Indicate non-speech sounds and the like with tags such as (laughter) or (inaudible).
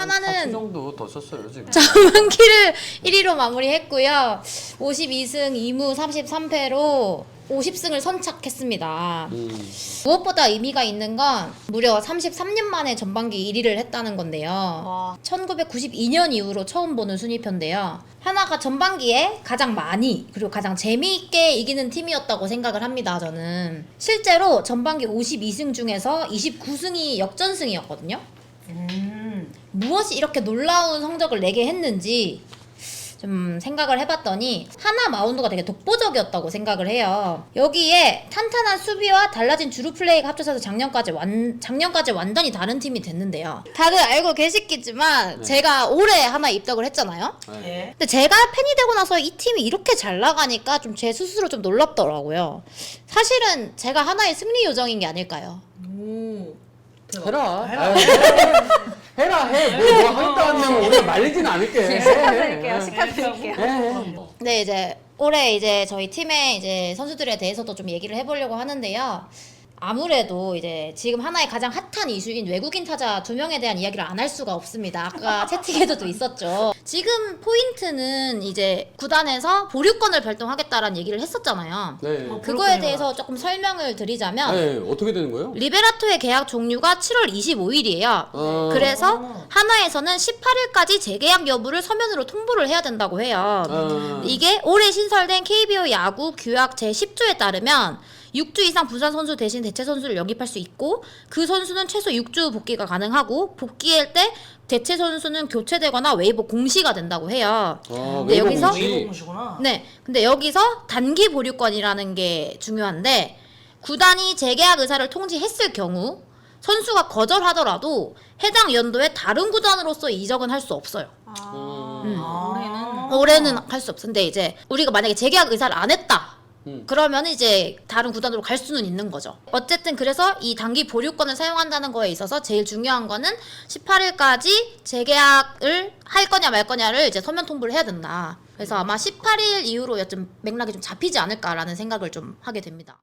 하나는 정도 더 썼어요 지금. (laughs) 전반기를 1위로 마무리했고요. 52승 2무 33패로 50승을 선착했습니다. 음. 무엇보다 의미가 있는 건 무려 33년 만에 전반기 1위를 했다는 건데요. 와. 1992년 이후로 처음 보는 순위표인데요. 하나가 전반기에 가장 많이 그리고 가장 재미있게 이기는 팀이었다고 생각을 합니다. 저는 실제로 전반기 52승 중에서 29승이 역전승이었거든요. 음. 무엇이 이렇게 놀라운 성적을 내게 했는지 좀 생각을 해봤더니 하나 마운드가 되게 독보적이었다고 생각을 해요. 여기에 탄탄한 수비와 달라진 주루 플레이가 합쳐져서 작년까지 완 작년까지 완전히 다른 팀이 됐는데요. 다들 알고 계시겠지만 네. 제가 올해 하나 입덕을 했잖아요. 네. 예. 근데 제가 팬이 되고 나서 이 팀이 이렇게 잘 나가니까 좀 제 스스로 좀 놀랍더라고요. 사실은 제가 하나의 승리 요정인 게 아닐까요? 오. 대박. 해라. 해라. (laughs) 해라 해. 뭐, 뭐 하겠다 한다면 우리가 말리진 않을게. 해, 해. 식사드릴게요. 해, 해. 네, 이제 올해 이제 저희 팀의 이제 선수들에 대해서도 좀 얘기를 해보려고 하는데요. 아무래도 이제 지금 하나의 가장 핫한 이슈인 외국인 타자 두 명에 대한 이야기를 안 할 수가 없습니다. 아까 (laughs) 채팅에도 있었죠. 지금 포인트는 이제 구단에서 보류권을 발동하겠다라는 얘기를 했었잖아요. 네. 어, 그거에 그렇군요. 대해서 조금 설명을 드리자면 네. 어떻게 되는 거예요? 리베라토의 계약 종류가 7월 25일이에요. 어, 그래서 하나에서는 18일까지 재계약 여부를 서면으로 통보를 해야 된다고 해요. 어, 이게 올해 신설된 KBO 야구 규약 제10조에 따르면 6주 이상 부산 선수 대신 대체 선수를 영입할 수 있고 그 선수는 최소 6주 복귀가 가능하고 복귀할 때 대체 선수는 교체되거나 웨이버 공시가 된다고 해요. 어, 네, 웨이버 여기서-. 외국무시구나. 네. 근데 여기서 단기 보류권이라는 게 중요한데 구단이 재계약 의사를 통지했을 경우 선수가 거절하더라도 해당 연도에 다른 구단으로서 이적은 할 수 없어요. 아, 음. 아. 올해는 할 수 없어. 근데 이제 우리가 만약에 재계약 의사를 안 했다. 음. 그러면 이제 다른 구단으로 갈 수는 있는 거죠. 어쨌든 그래서 이 단기 보류권을 사용한다는 거에 있어서 제일 중요한 거는 18일까지 재계약을 할 거냐 말 거냐를 이제 서면 통보를 해야 된다. 그래서 아마 18일 이후로 좀 맥락이 좀 잡히지 않을까라는 생각을 좀 하게 됩니다.